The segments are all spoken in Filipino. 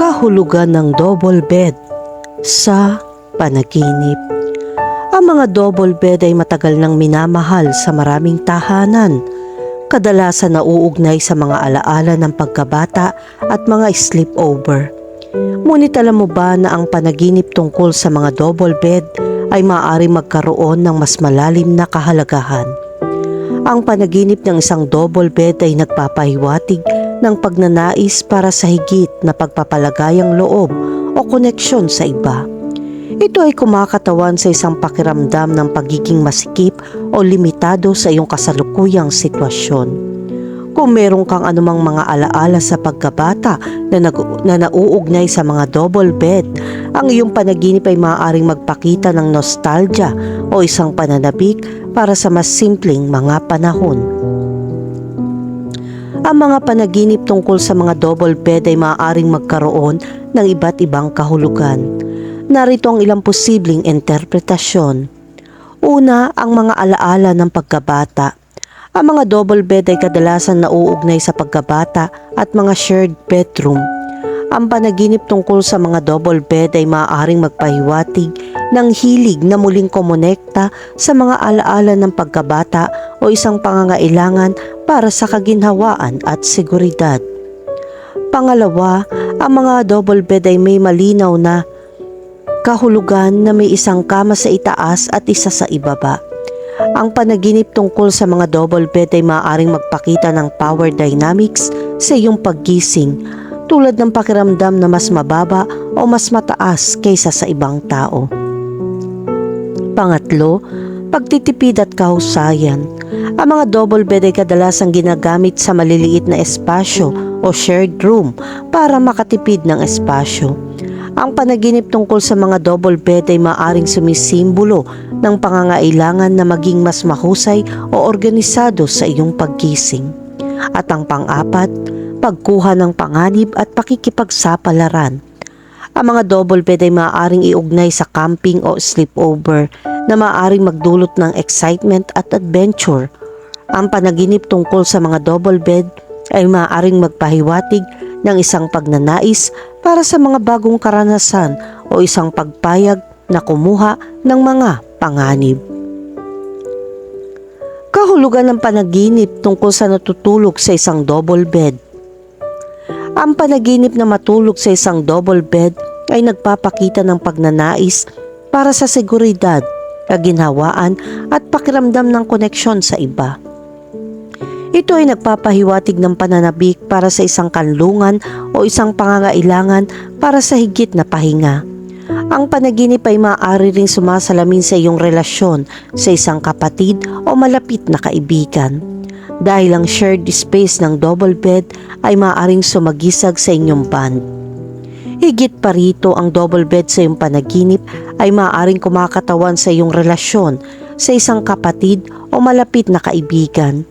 kahulugan ng double bed sa panaginip. Ang mga double bed ay matagal nang minamahal sa maraming tahanan. Kadalasan nauugnay sa mga alaala ng pagkabata at mga sleepover. Ngunit alam mo ba na ang panaginip tungkol sa mga double bed ay maaari magkaroon ng mas malalim na kahalagahan? Ang panaginip ng isang double bed ay nagpapahiwatig ng pagnanais para sa higit na pagpapalagayang loob o koneksyon sa iba. Ito ay kumakatawan sa isang pakiramdam ng pagiging masikip o limitado sa iyong kasalukuyang sitwasyon. Kung meron kang anumang mga alaala sa pagkabata na, nag- na nauugnay sa mga double bed, ang iyong panaginip ay maaaring magpakita ng nostalgia o isang pananabik para sa mas simpleng mga panahon. Ang mga panaginip tungkol sa mga double bed ay maaaring magkaroon ng iba't ibang kahulugan. Narito ang ilang posibleng interpretasyon. Una, ang mga alaala ng pagkabata. Ang mga double bed ay kadalasan nauugnay sa pagkabata at mga shared bedroom. Ang panaginip tungkol sa mga double bed ay maaaring magpahiwatig ng hilig na muling komonekta sa mga alaala ng pagkabata o isang pangangailangan para sa kaginhawaan at seguridad. Pangalawa, ang mga double bed ay may malinaw na kahulugan na may isang kama sa itaas at isa sa ibaba. Ang panaginip tungkol sa mga double bed ay maaaring magpakita ng power dynamics sa iyong paggising tulad ng pakiramdam na mas mababa o mas mataas kaysa sa ibang tao. Pangatlo, pagtitipid at kahusayan. Ang mga double bed ay kadalasang ginagamit sa maliliit na espasyo o shared room para makatipid ng espasyo. Ang panaginip tungkol sa mga double bed ay maaring sumisimbolo ng pangangailangan na maging mas mahusay o organisado sa iyong paggising. At ang pang-apat, pagkuha ng panganib at pakikipagsapalaran. Ang mga double bed ay maaaring iugnay sa camping o sleepover na maaaring magdulot ng excitement at adventure. Ang panaginip tungkol sa mga double bed ay maaaring magpahiwatig ng isang pagnanais para sa mga bagong karanasan o isang pagpayag na kumuha ng mga panganib. Kahulugan ng panaginip tungkol sa natutulog sa isang double bed. Ang panaginip na matulog sa isang double bed ay nagpapakita ng pagnanais para sa seguridad, kaginhawaan at pakiramdam ng koneksyon sa iba. Ito ay nagpapahiwatig ng pananabik para sa isang kanlungan o isang pangangailangan para sa higit na pahinga. Ang panaginip ay maaari ring sumasalamin sa iyong relasyon sa isang kapatid o malapit na kaibigan. Dahil ang shared space ng double bed ay maaaring sumagisag sa inyong band. Higit pa rito ang double bed sa iyong panaginip ay maaaring kumakatawan sa iyong relasyon sa isang kapatid o malapit na kaibigan.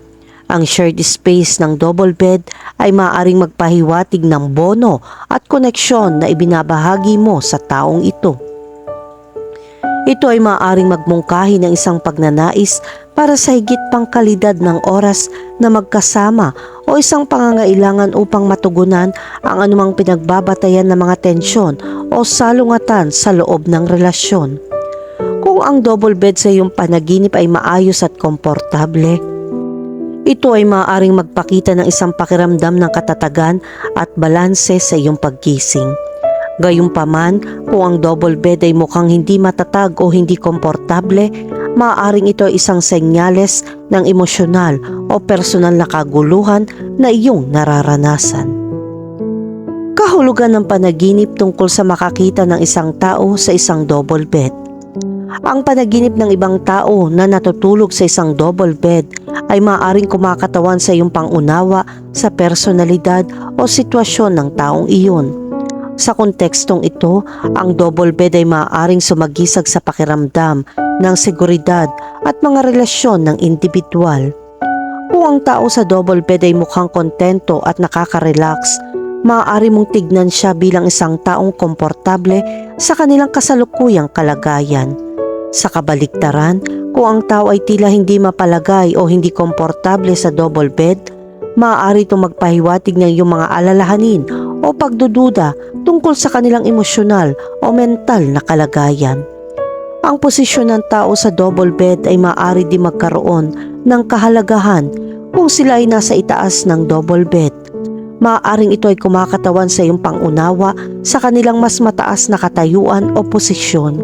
Ang shared space ng double bed ay maaaring magpahiwatig ng bono at koneksyon na ibinabahagi mo sa taong ito. Ito ay maaaring magmungkahi ng isang pagnanais para sa higit pang kalidad ng oras na magkasama o isang pangangailangan upang matugunan ang anumang pinagbabatayan ng mga tensyon o salungatan sa loob ng relasyon. Kung ang double bed sa iyong panaginip ay maayos at komportable, ito ay maaaring magpakita ng isang pakiramdam ng katatagan at balanse sa iyong paggising. Gayunpaman, kung ang double bed ay mukhang hindi matatag o hindi komportable, maaaring ito ay isang senyales ng emosyonal o personal na kaguluhan na iyong nararanasan. Kahulugan ng panaginip tungkol sa makakita ng isang tao sa isang double bed. Ang panaginip ng ibang tao na natutulog sa isang double bed ay maaaring kumakatawan sa iyong pangunawa sa personalidad o sitwasyon ng taong iyon. Sa kontekstong ito, ang double bed ay maaaring sumagisag sa pakiramdam ng seguridad at mga relasyon ng individual. Kung ang tao sa double bed ay mukhang kontento at nakaka-relax, maaari mong tignan siya bilang isang taong komportable sa kanilang kasalukuyang kalagayan. Sa kabaliktaran, kung ang tao ay tila hindi mapalagay o hindi komportable sa double bed, maaari itong magpahiwatig ng iyong mga alalahanin o pagdududa tungkol sa kanilang emosyonal o mental na kalagayan. Ang posisyon ng tao sa double bed ay maaari di magkaroon ng kahalagahan kung sila ay nasa itaas ng double bed. Maaaring ito ay kumakatawan sa iyong pangunawa sa kanilang mas mataas na katayuan o posisyon.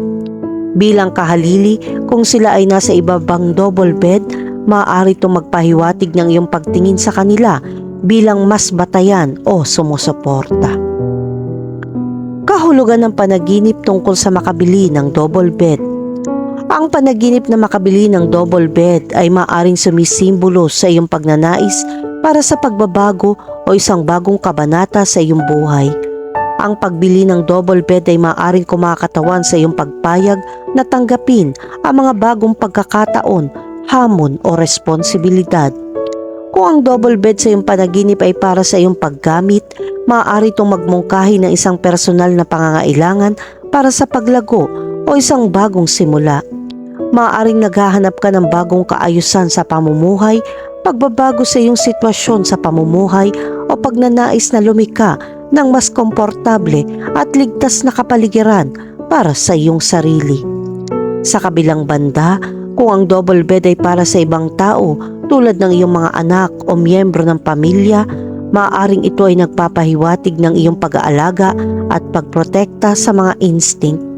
Bilang kahalili, kung sila ay nasa ibabang double bed, maaari itong magpahiwatig ng iyong pagtingin sa kanila bilang mas batayan o sumusuporta. Kahulugan ng panaginip tungkol sa makabili ng double bed. Ang panaginip na makabili ng double bed ay maaring sumisimbolo sa iyong pagnanais para sa pagbabago o isang bagong kabanata sa iyong buhay. Ang pagbili ng double bed ay maaring kumakatawan sa iyong pagpayag na tanggapin ang mga bagong pagkakataon, hamon o responsibilidad. Kung ang double bed sa iyong panaginip ay para sa iyong paggamit, maaari itong magmungkahi ng isang personal na pangangailangan para sa paglago o isang bagong simula. Maaaring naghahanap ka ng bagong kaayusan sa pamumuhay, pagbabago sa iyong sitwasyon sa pamumuhay o pagnanais na lumika ng mas komportable at ligtas na kapaligiran para sa iyong sarili. Sa kabilang banda, kung ang double bed ay para sa ibang tao tulad ng iyong mga anak o miyembro ng pamilya, maaaring ito ay nagpapahiwatig ng iyong pag-aalaga at pagprotekta sa mga instinct.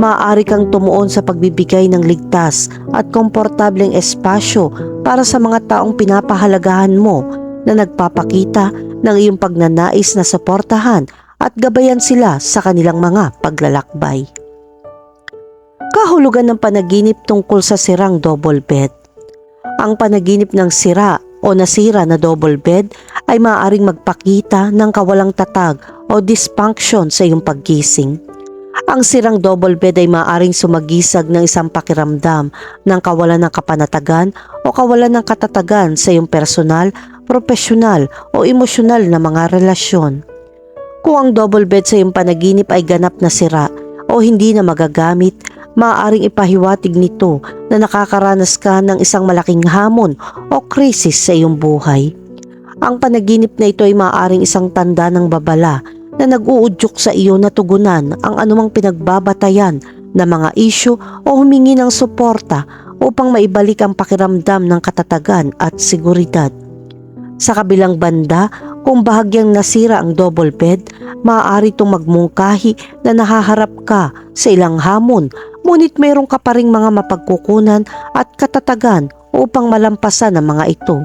Maaari kang tumuon sa pagbibigay ng ligtas at komportableng espasyo para sa mga taong pinapahalagahan mo na nagpapakita ng iyong pagnanais na suportahan at gabayan sila sa kanilang mga paglalakbay. Kahulugan ng panaginip tungkol sa sirang double bed. Ang panaginip ng sira o nasira na double bed ay maaaring magpakita ng kawalang tatag o dysfunction sa iyong paggising. Ang sirang double bed ay maaaring sumagisag ng isang pakiramdam ng kawalan ng kapanatagan o kawalan ng katatagan sa iyong personal, profesional o emosyonal na mga relasyon. Kung ang double bed sa iyong panaginip ay ganap na sira o hindi na magagamit, maaaring ipahiwatig nito na nakakaranas ka ng isang malaking hamon o krisis sa iyong buhay. Ang panaginip na ito ay maaaring isang tanda ng babala na nag-uudyok sa iyo na tugunan ang anumang pinagbabatayan na mga isyu o humingi ng suporta upang maibalik ang pakiramdam ng katatagan at seguridad. Sa kabilang banda, kung bahagyang nasira ang double bed, maaari itong magmungkahi na nahaharap ka sa ilang hamon ngunit mayroong ka pa ring mga mapagkukunan at katatagan upang malampasan ang mga ito.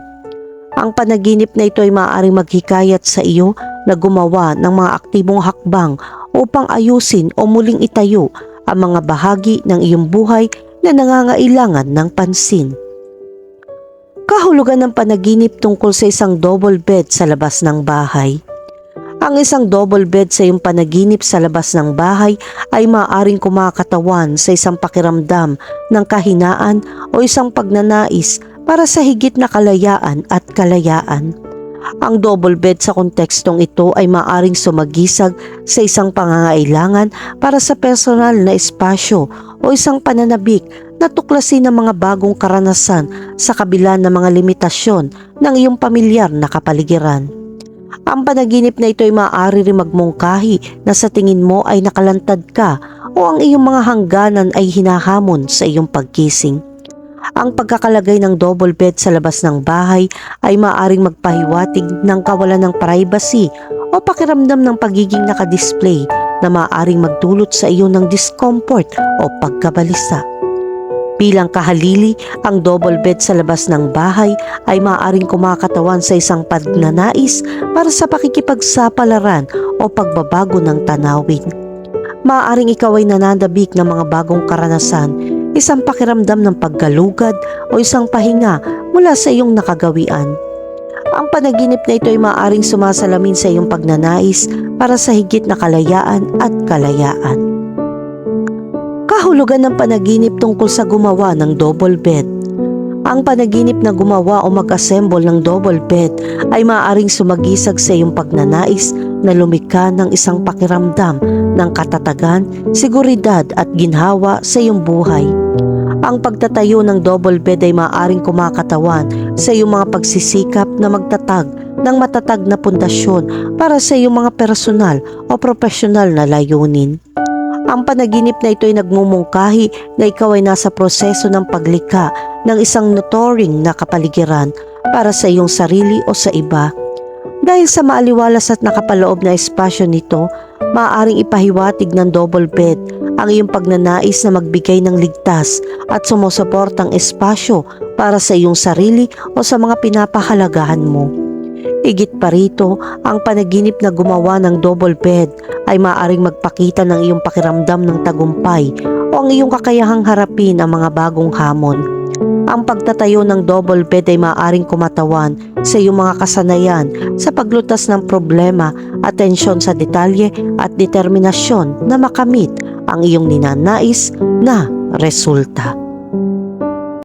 Ang panaginip na ito ay maaaring maghikayat sa iyo na gumawa ng mga aktibong hakbang upang ayusin o muling itayo ang mga bahagi ng iyong buhay na nangangailangan ng pansin. Kahulugan ng panaginip tungkol sa isang double bed sa labas ng bahay. Ang isang double bed sa iyong panaginip sa labas ng bahay ay maaaring kumakatawan sa isang pakiramdam ng kahinaan o isang pagnanais para sa higit na kalayaan at kalayaan. Ang double bed sa kontekstong ito ay maaring sumagisag sa isang pangangailangan para sa personal na espasyo o isang pananabik na tuklasin ng mga bagong karanasan sa kabila ng mga limitasyon ng iyong pamilyar na kapaligiran. Ang panaginip na ito ay maaari rin magmungkahi na sa tingin mo ay nakalantad ka o ang iyong mga hangganan ay hinahamon sa iyong pagkising. Ang pagkakalagay ng double bed sa labas ng bahay ay maaring magpahiwatig ng kawalan ng privacy o pakiramdam ng pagiging nakadisplay na maaring magdulot sa iyo ng discomfort o pagkabalisa. Bilang kahalili, ang double bed sa labas ng bahay ay maaaring kumakatawan sa isang pagnanais para sa pakikipagsapalaran o pagbabago ng tanawin. Maaaring ikaw ay nananabik ng mga bagong karanasan, isang pakiramdam ng paggalugad o isang pahinga mula sa iyong nakagawian. Ang panaginip na ito ay maaaring sumasalamin sa iyong pagnanais para sa higit na kalayaan at kalayaan. Kahulugan ng panaginip tungkol sa gumawa ng double bed. Ang panaginip na gumawa o mag-assemble ng double bed ay maaaring sumagisag sa iyong pagnanais na lumika ng isang pakiramdam ng katatagan, seguridad at ginhawa sa iyong buhay. Ang pagtatayo ng double bed ay maaaring kumakatawan sa iyong mga pagsisikap na magtatag ng matatag na pundasyon para sa iyong mga personal o profesional na layunin. Ang panaginip na ito ay nagmumungkahi na ikaw ay nasa proseso ng paglikha ng isang notoring na kapaligiran para sa iyong sarili o sa iba. Dahil sa maaliwalas at nakapaloob na espasyo nito, maaaring ipahiwatig ng double bed ang iyong pagnanais na magbigay ng ligtas at sumusuportang espasyo para sa iyong sarili o sa mga pinapahalagahan mo. Igit pa rito, ang panaginip na gumawa ng double bed ay maaaring magpakita ng iyong pakiramdam ng tagumpay o ang iyong kakayahang harapin ang mga bagong hamon. Ang pagtatayo ng double bed ay maaaring kumatawan sa iyong mga kasanayan sa paglutas ng problema, atensyon sa detalye at determinasyon na makamit ang iyong ninanais na resulta.